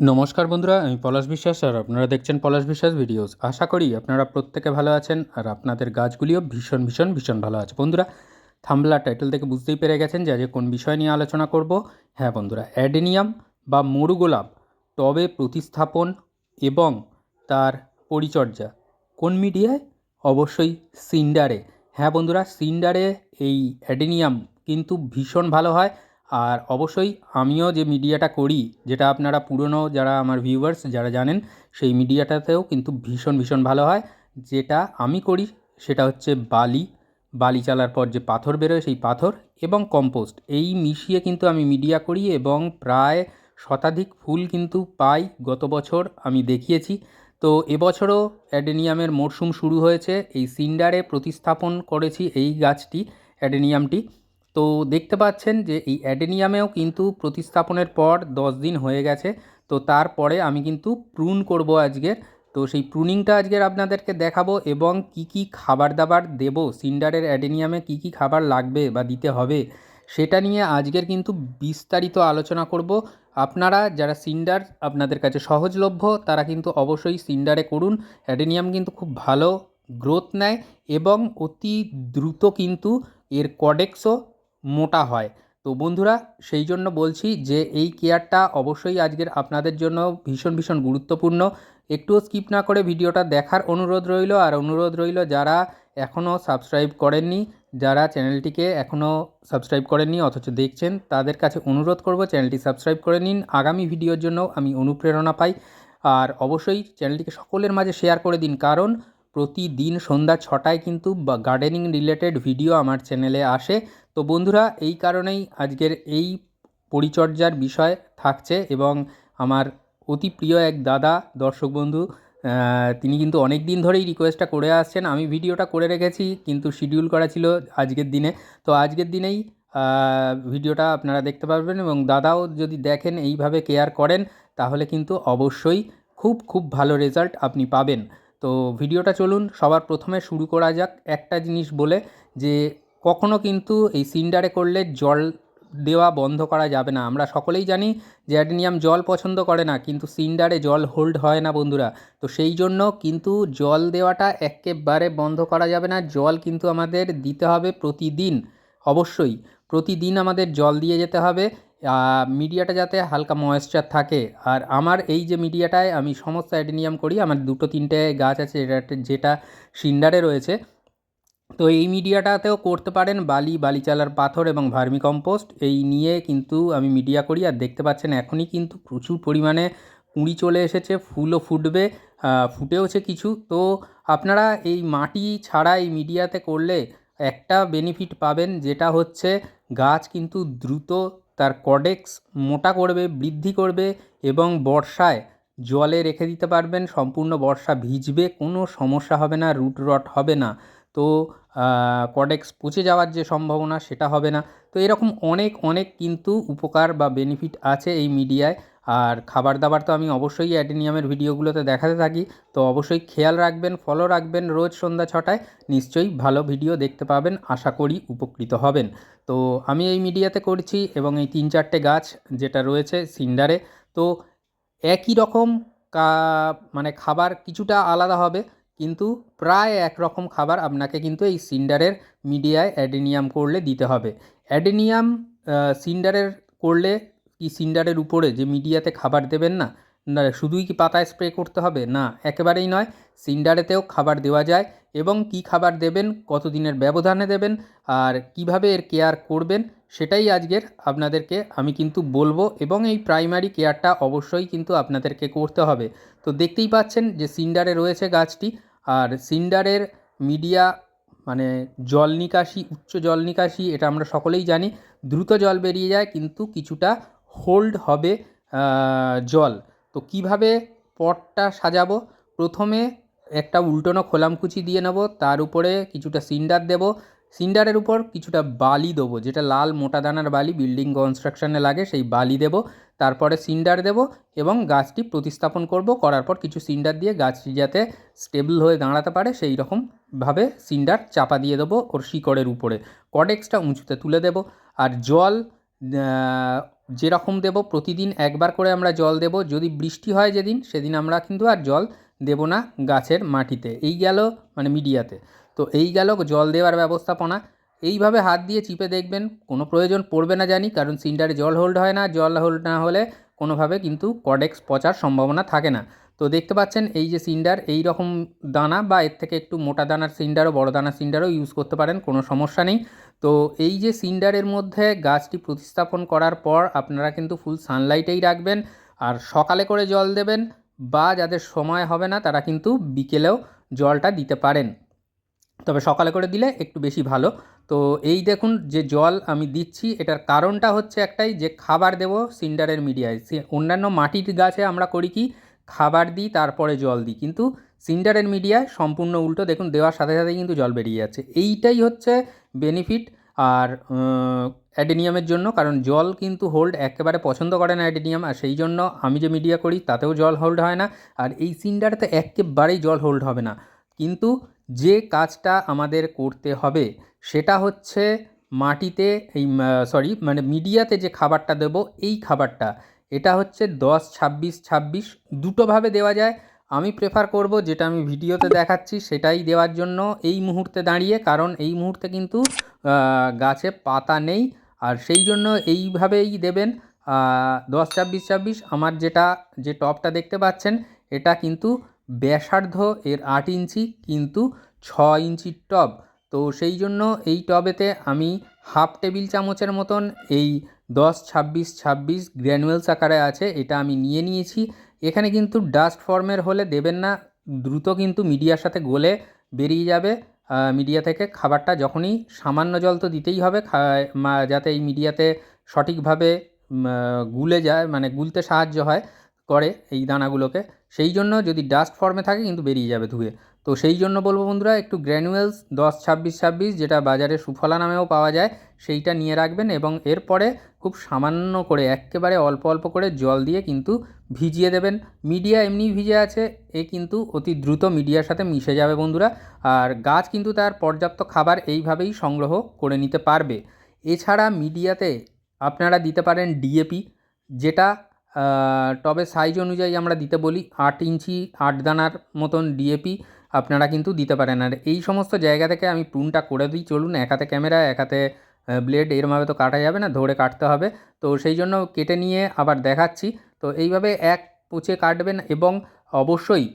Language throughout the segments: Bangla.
নমস্কার বন্ধুরা, আমি পলাশ বিশ্বাস আর আপনারা দেখছেন পলাশ বিশ্বাস ভিডিওস। আশা করি আপনারা প্রত্যেকে ভালো আছেন আর আপনাদের গাছগুলিও ভীষণ ভীষণ ভীষণ ভালো আছে। বন্ধুরা, থাম্বলা টাইটেল থেকে বুঝতেই পেরে গেছেন যে আজকে কোন বিষয় নিয়ে আলোচনা করব। হ্যাঁ বন্ধুরা, অ্যাডেনিয়াম বা মরুগোলাপ টবে প্রতিস্থাপন এবং তার পরিচর্যা কোন মিডিয়ায়? অবশ্যই সিন্ডারে। হ্যাঁ বন্ধুরা, সিন্ডারে এই অ্যাডেনিয়াম কিন্তু ভীষণ ভালো হয়। আর অবশ্যই আমিও যে মিডিয়াটা করি, যেটা আপনারা পুরনো যারা আমার ভিউয়ার্স যারা জানেন, সেই মিডিয়াটাতেও কিন্তু ভীষণ ভীষণ ভালো হয়। যেটা আমি করি, সেটা হচ্ছে বালি। বালি চালার পর যে পাথর বেরোয়, সেই পাথর এবং কম্পোস্ট। এই মিশিয়ে কিন্তু আমি মিডিয়া করি এবং প্রায় শতাধিক ফুল কিন্তু পাই। গত বছর আমি দেখিয়েছি। তো এবছরও অ্যাডেনিয়ামের মরশুম শুরু হয়েছে। এই সিন্ডারে প্রতিস্থাপন করেছি এই গাছটি, অ্যাডেনিয়ামটি। তো দেখতে পাচ্ছেন যে এই অ্যাডেনিয়ামেও কিন্তু প্রতিস্থাপনের পর দশ দিন হয়ে গেছে। তো তারপরে আমি কিন্তু প্রুন করব আজকের। তো সেই প্রুনিংটা আজকের আপনাদেরকে দেখাবো এবং কি কি খাবার দাবার দেব, সিন্ডারের অ্যাডেনিয়ামে কি কি খাবার লাগবে বা দিতে হবে, সেটা নিয়ে আজকের কিন্তু বিস্তারিত আলোচনা করব। আপনারা যারা সিন্ডার আপনাদের কাছে সহজলভ্য, তারা কিন্তু অবশ্যই সিন্ডারে করুন। অ্যাডেনিয়াম কিন্তু খুব ভালো গ্রোথ নেয় এবং অতি দ্রুত কিন্তু এর কডেক্সও মোটা হয়। তো বন্ধুরা, সেই জন্য বলছি যে এই কেয়ারটা অবশ্যই আজকের আপনাদের জন্য ভীষণ ভীষণ গুরুত্বপূর্ণ। একটুও স্কিপ না করে ভিডিওটা দেখার অনুরোধ রইল। আর অনুরোধ রইল যারা এখনও সাবস্ক্রাইব করেননি, যারা চ্যানেলটিকে এখনও সাবস্ক্রাইব করেননি অথচ দেখছেন, তাদের কাছে অনুরোধ করব চ্যানেলটি সাবস্ক্রাইব করে নিন। আগামী ভিডিওর জন্য আমি অনুপ্রেরণা পাই। আর অবশ্যই চ্যানেলটিকে সকলের মাঝে শেয়ার করে দিন। কারণ প্রতিদিন সন্ধ্যা ছটায় কিন্তু গার্ডেনিং রিলেটেড ভিডিও আমার চ্যানেলে আসে। তো বন্ধুরা, এই কারণেই আজকের এই পরিচর্যার বিষয় থাকছে এবং আমার অতি প্রিয় এক দাদা, দর্শক বন্ধু তিনি কিন্তু অনেক দিন ধরেই রিকোয়েস্টটা করে আসছেন। আমি ভিডিওটা করে রেখেছি, কিন্তু শিডিউল করা ছিল আজকের দিনে। তো আজকের দিনেই ভিডিওটা আপনারা দেখতে পারবেন এবং দাদাও যদি দেখেন, এইভাবে কেয়ার করেন, তাহলে কিন্তু অবশ্যই খুব খুব ভালো রেজাল্ট আপনি পাবেন। তো ভিডিওটা চলুন, সবার প্রথমে শুরু করা যাক। একটা জিনিস বলে যে কখনো কিন্তু এই সিন্ডারে করলে জল দেওয়া বন্ধ করা যাবে না। আমরা সকলেই জানি যে অ্যাডেনিয়াম জল পছন্দ করে না, কিন্তু সিন্ডারে জল হোল্ড হয় না বন্ধুরা। তো সেই জন্য কিন্তু জল দেওয়াটা একেবারে বন্ধ করা যাবে না। জল কিন্তু আমাদের দিতে হবে প্রতিদিন, অবশ্যই। প্রতিদিন আমাদের জল দিয়ে যেতে হবে। মিডিয়াটা যাতে হালকা ময়েশ্চার থাকে। আর আমার এই যে মিডিয়াটায় আমি সমস্ত অ্যাডেনিয়াম করি, আমার দুটো তিনটে গাছ আছে যেটা সিন্ডারে রয়েছে। তো এই মিডিয়াটাতেও করতে পারেন বালি বালি চালার পাথর এবং ভার্মি কম্পোস্ট এই নিয়ে কিন্তু আমি মিডিয়া করি আর দেখতে পাচ্ছেন এখনই কিন্তু প্রচুর পরিমাণে কুঁড়ি চলে এসেছে, ফুলও ফুটবে ফুটেওছে কিছু। তো আপনারা এই মাটি ছাড়া এই মিডিয়াতে করলে একটা বেনিফিট পাবেন, যেটা হচ্ছে গাছ কিন্তু দ্রুত তার কডেক্স মোটা করবে, বৃদ্ধি করবে এবং বর্ষায় জলে রেখে দিতে পারবেন, সম্পূর্ণ বর্ষা ভিজবে, কোনো সমস্যা হবে না, রুট রট হবে না। তো কডেক্স পচে যাওয়ার যে সম্ভাবনা সেটা হবে না। তো এরকম অনেক অনেক কিন্তু উপকার বা বেনিফিট আছে এই মিডিয়ায় আর খাবার দাবার তো আমি অবশ্যই অ্যাডেনিয়ামের ভিডিওগুলোতে দেখাতে থাকি। তো অবশ্যই খেয়াল রাখবেন ফলো রাখবেন রোজ সন্ধ্যা ছটায়। নিশ্চয়ই ভালো ভিডিও দেখতে পাবেন, আশা করি উপকৃত হবেন। তো আমি এই মিডিয়াতে করছি এবং এই তিন চারটে গাছ যেটা রয়েছে সিন্ডারে, তো একই রকম কা মানে খাবার কিছুটা আলাদা হবে। কিন্তু প্রায় একরকম খাবার আপনাকে কিন্তু এই সিন্ডারের মিডিয়ায় অ্যাডেনিয়াম করলে দিতে হবে। অ্যাডেনিয়াম সিন্ডারের করলে কি সিন্ডারের উপরে যে মিডিয়াতে খাবার দেবেন না না, শুধুই কি পাতায় স্প্রে করতে হবে? না, একেবারেই নয়। সিন্ডারেতেও খাবার দেওয়া যায় এবং কি খাবার দেবেন কত দিনের ব্যবধানে দেবেন আর কীভাবে এর কেয়ার করবেন সেটাই আজকের আপনাদেরকে আমি কিন্তু বলব এবং এই প্রাইমারি কেয়ারটা অবশ্যই কিন্তু আপনাদেরকে করতে হবে। তো দেখতেই পাচ্ছেন যে সিন্ডারে রয়েছে গাছটি। আর সিন্ডারের মিডিয়া মানে জল নিকাশি, উচ্চ জল নিকাশি, এটা আমরা সকলেই জানি, দ্রুত জল বেরিয়ে যায়, কিন্তু কিছুটা হোল্ড হবে জল। তো কীভাবে পটটা সাজাবো? প্রথমে একটা উল্টোনো খোলামকুচি দিয়ে নেব, তার উপরে কিছুটা সিন্ডার দেব সিন্ডারের উপর কিছুটা বালি দেবো, যেটা লাল মোটা দানার বালি, বিল্ডিং কনস্ট্রাকশানে লাগে সেই বালি দেব। তারপরে সিন্ডার দেব এবং গাছটি প্রতিস্থাপন করব, করার পর কিছু সিন্ডার দিয়ে গাছটি যাতে স্টেবল হয়ে দাঁড়াতে পারে, সেই রকমভাবে সিন্ডার চাপা দিয়ে দেবো ওর শিকড়ের উপরে। কডেক্সটা উঁচুতে তুলে দেব আর জল যেরকম দেব, প্রতিদিন একবার করে আমরা জল দেব। যদি বৃষ্টি হয় যেদিন, সেদিন আমরা কিন্তু আর জল দেব না গাছের মাটিতে। এই গেল মানে মিডিয়াতে। তো এই গেল জল দেওয়ার ব্যবস্থাপনা। এইভাবে হাত দিয়ে চিপে দেখবেন, কোনো প্রয়োজন পড়বে না জানি, কারণ সিন্ডারে জল হোল্ড হয় না, জল হোল্ড না হলে কোনোভাবে কিন্তু কডেক্স পচার সম্ভাবনা থাকে না। তো দেখতে পাচ্ছেন এই যে সিন্ডার এই রকম দানা বা এর থেকে একটু মোটা দানার সিন্ডারও বড় দানার সিন্ডারও ইউজ করতে পারেন, কোনো সমস্যা নেই। তো এই যে সিন্ডারের মধ্যে গাছটি প্রতিস্থাপন করার পর আপনারা কিন্তু ফুল সানলাইটেই রাখবেন, আর সকালে করে জল দেবেন, বা যাদের সময় হবে না তারা কিন্তু বিকেলেও জলটা দিতে পারেন। তবে সকালে করে দিলে একটু বেশি ভালো। তো এই দেখুন যে জল আমি দিচ্ছি, এটার কারণটা হচ্ছে একটাই যে খাবার দেব সিন্ডারের মিডিয়ায়। অন্যান্য মাটির গাছে আমরা করি কি, খাবার দিই, তারপরে জল দিই। কিন্তু সিন্ডারের মিডিয়ায় সম্পূর্ণ উল্টো দেখুন, দেওয়ার সাথে সাথে কিন্তু জল বেরিয়ে যাচ্ছে। এইটাই হচ্ছে বেনিফিট আর অ্যাডেনিয়ামের জন্য। কারণ জল কিন্তু হোল্ড একেবারে পছন্দ করে না অ্যাডেনিয়াম, আর সেই জন্য আমি যে মিডিয়া করি, তাতেও জল হোল্ড হয় না। আর এই সিন্ডারতে একেবারেই জল হোল্ড হবে না। কিন্তু যে কাজটা আমাদের করতে হবে, সেটা হচ্ছে মাটিতে এই সরি মানে মিডিয়াতে যে খাবারটা দেব, এই খাবারটা। এটা হচ্ছে দশ, ছাব্বিশ ছাব্বিশ, দুটোভাবে দেওয়া যায়। আমি প্রেফার করব যেটা আমি ভিডিওতে দেখাচ্ছি, সেটাই দেওয়ার জন্য এই মুহূর্তে দাঁড়িয়ে, কারণ এই মুহূর্তে কিন্তু গাছে পাতা নেই। আর সেই জন্য এইভাবেই দেবেন। দশ, ছাব্বিশ ছাব্বিশ, আমার যেটা, যে টপটা দেখতে পাচ্ছেন, এটা কিন্তু ব্যাসার্ধ এর আট ইঞ্চি কিন্তু ছ ইঞ্চির টব। তো সেই জন্য এই টবেতে আমি হাফ টেবিল চামচের মতন এই দশ, ছাব্বিশ ছাব্বিশ গ্র্যানুয়েলস আকারে আছে, এটা আমি নিয়ে নিয়েছি। এখানে কিন্তু ডাস্ট ফর্মের হলে দেবেন না, দ্রুত কিন্তু মিডিয়ার সাথে গলে বেরিয়ে যাবে। মিডিয়া থেকে খাবারটা যখনই সামান্য জল তো দিতেই হবে যাতে এই মিডিয়াতে সঠিকভাবে গুলে যায় মানে গুলতে সাহায্য হয়। করে এই দানাগুলোকে। সেই জন্য যদি ডাস্ট ফর্মে থাকে কিন্তু বেরিয়ে যাবে ধুয়ে। তো সেই জন্য বলব বন্ধুরা, একটু গ্র্যানুয়েলস দশ, ছাব্বিশ ছাব্বিশ যেটা বাজারে সুফলা নামেও পাওয়া যায়, সেইটা নিয়ে রাখবেন এবং এরপরে খুব সামান্য করে, একেবারে অল্প অল্প করে জল দিয়ে কিন্তু ভিজিয়ে দেবেন। মিডিয়া এমনি ভিজে আছে, এ কিন্তু অতি দ্রুত মিডিয়ার সাথে মিশে যাবে বন্ধুরা। আর গাছ কিন্তু তার পর্যাপ্ত খাবার এইভাবেই সংগ্রহ করে নিতে পারবে। এছাড়া মিডিয়াতে আপনারা দিতে পারেন ডিএপি যেটা টবের সাইজ অনুযায়ী আমরা দিতে বলি আট ইঞ্চি, আট দানার মতন ডিএপি আপনারা কিন্তু দিতে পারেন। আর এই সমস্ত জায়গা থেকে আমি প্রুনটা করে দিই। চলুন, এক হাতে ক্যামেরা এক হাতে ব্লেড এরমভাবে তো কাটা যাবে না, ধরে কাটতে হবে। তো সেই জন্য কেটে নিয়ে আবার দেখাচ্ছি। তো এইভাবে এক পুচে কাটবেন এবং অবশ্যই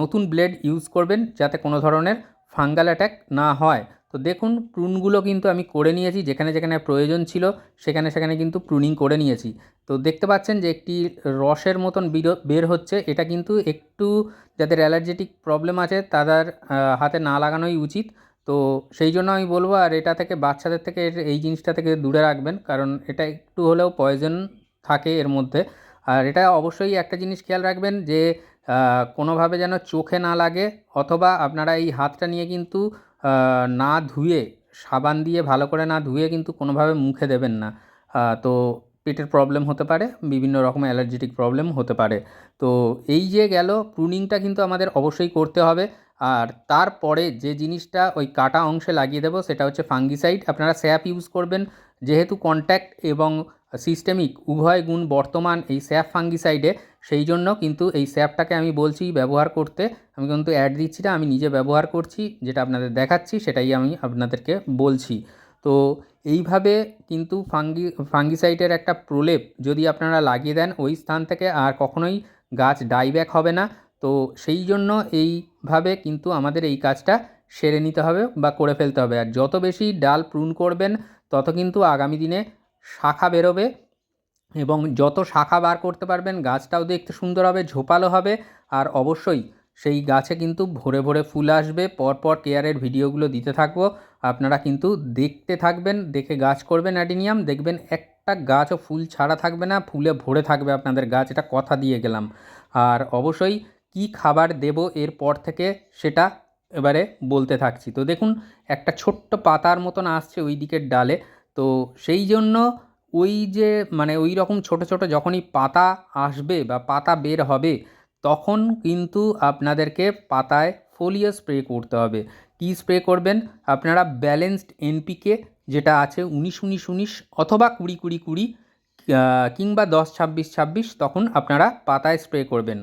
নতুন ব্লেড ইউজ করবেন যাতে কোনো ধরনের ফাঙ্গাল অ্যাটাক না হয়। তো দেখুন প্রুনগুলো কিন্তু আমি করে নিয়েছি, যেখানে যেখানে প্রয়োজন ছিল, সেখানে সেখানে কিন্তু প্রুনিং করে নিয়েছি। তো দেখতে পাচ্ছেন যে একটি রসের মতন বিরো- হচ্ছে, এটা কিন্তু একটু যাদের অ্যালার্জেটিক প্রবলেম আছে, তাদের হাতে না লাগানোই উচিত। তো সেই জন্য আমি বলব, আর এটা থেকে বাচ্চাদের থেকে, এই জিনিসটা থেকে দূরে রাখবেন, কারণ এটা একটু হলেও পয়জন থাকে এর মধ্যে। আর এটা অবশ্যই একটা জিনিস খেয়াল রাখবেন যে কোনোভাবে যেন চোখে না লাগে, অথবা আপনারা এই হাতটা নিয়ে কিন্তু না ধুয়ে, সাবান দিয়ে ভালো করে না ধুয়ে কিন্তু কোনোভাবে মুখে দেবেন না। তো পেটের প্রবলেম হতে পারে, বিভিন্ন রকম অ্যালার্জেটিক প্রবলেম হতে পারে। তো এই যে গেল প্রুনিংটা কিন্তু আমাদের অবশ্যই করতে হবে। আর তারপরে যে জিনিসটা ওই কাটা অংশে লাগিয়ে দেবো, সেটা হচ্ছে ফাঙ্গিসাইড আপনারা স্যাপ ইউজ করবেন, যেহেতু কন্ট্যাক্ট এবং সিস্টেমিক উভয় গুণ বর্তমান এই স্যাপ ফাঙ্গিসাইডে সেই জন্য কিন্তু এই স্যাপটাকে আমি বলছি ব্যবহার করতে। আমি কিন্তু অ্যাড দিচ্ছি না আমি নিজে ব্যবহার করছি, যেটা আপনাদের দেখাচ্ছি, সেটাই আমি আপনাদেরকে বলছি। তো এইভাবে কিন্তু ফাঙ্গি ফাঙ্গিসাইটের একটা প্রলেপ যদি আপনারা লাগিয়ে দেন, ওই স্থান থেকে আর কখনোই গাছ ডাইব্যাক হবে না। তো সেই জন্য এইভাবে কিন্তু আমাদের এই কাজটা সেরে নিতে হবে বা করে ফেলতে হবে। আর যত বেশি ডাল প্রুন করবেন, তত কিন্তু আগামী দিনে শাখা বেরোবে। এবং যত শাখা বার করতে পারবেন, গাছটাও দেখতে সুন্দর হবে, ঝোপালো হবে। আর অবশ্যই সেই গাছে কিন্তু ভরে ভরে ফুল আসবে। পরপর কেয়ারের ভিডিওগুলো দিতে থাকব। আপনারা কিন্তু দেখতে থাকবেন, দেখে গাছ করবেন অ্যাডিনিয়াম। দেখবেন একটা গাছও ফুল ছাড়া থাকবে না, ফুলে ভরে থাকবে আপনাদের গাছ। এটা কথা দিয়ে গেলাম। আর অবশ্যই কি খাবার দেব এরপর থেকে সেটা এবারে বলতে থাকছি। তো দেখুন, একটা ছোট্ট পাতার মতন আসছে ওই দিকের ডালে। তো সেই জন্য ওই যে মানে ওই রকম ছোট ছোট যখনই পাতা আসবে বা পাতা বের হবে, তখন কিন্তু আপনাদেরকে পাতায় ফোলিও স্প্রে করতে হবে। কী স্প্রে করবেন? আপনারা ব্যালেন্সড এনপিকে যেটা আছে উনিশ উনিশ উনিশ অথবা কুড়ি কুড়ি কুড়ি কিংবা দশ, ছাব্বিশ ছাব্বিশ তখন আপনারা পাতায় স্প্রে করবেন।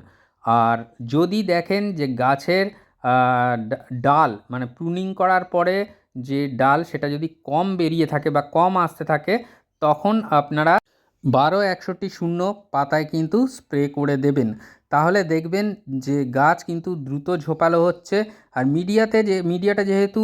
আর যদি দেখেন যে গাছের ডাল মানে প্রুনিং করার পরে যে ডাল সেটা যদি কম বেরিয়ে থাকে বা কম আসতে থাকে তখন আপনারা বারো একষট্টি শূন্য পাতায় কিন্তু স্প্রে করে দেবেন। তাহলে দেখবেন যে গাছ কিন্তু দ্রুত ঝোপালো হচ্ছে। আর মিডিয়াতে যে, মিডিয়াটা যেহেতু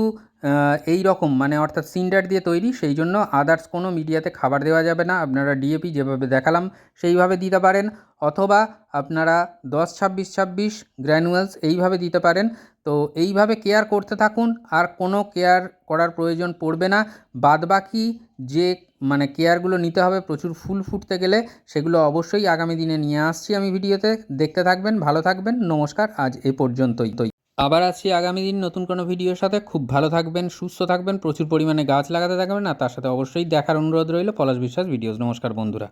এই রকম মানে অর্থাৎ সিন্ডার দিয়ে তৈরি, সেই জন্য আদার্স কোনো মিডিয়াতে খাবার দেওয়া যাবে না। আপনারা ডিএপি যেভাবে দেখালাম, সেইভাবে দিতে পারেন। অথবা আপনারা দশ, ছাব্বিশ ছাব্বিশ গ্র্যানুয়ালস এইভাবে দিতে পারেন। তো এইভাবে কেয়ার করতে থাকুন, আর কোনো কেয়ার করার প্রয়োজন পড়বে না। বাদবাকি যে মানে কেয়ারগুলো নিতে হবে, প্রচুর ফুল ফুটতে গেলে, সেগুলো অবশ্যই আগামী দিনে নিয়ে আসছি আমি ভিডিওতে দেখতে থাকবেন, ভালো থাকবেন, নমস্কার, আজ এ পর্যন্তই। আবার আসছি আগামী দিন নতুন কোনো ভিডিওর সাথে। খুব ভালো থাকবেন, সুস্থ থাকবেন, প্রচুর পরিমাণে গাছ লাগাতে থাকবেন, আর তার সাথে অবশ্যই দেখার অনুরোধ রইল পলাশ বিশ্বাস ভিডিওস। নমস্কার বন্ধুরা।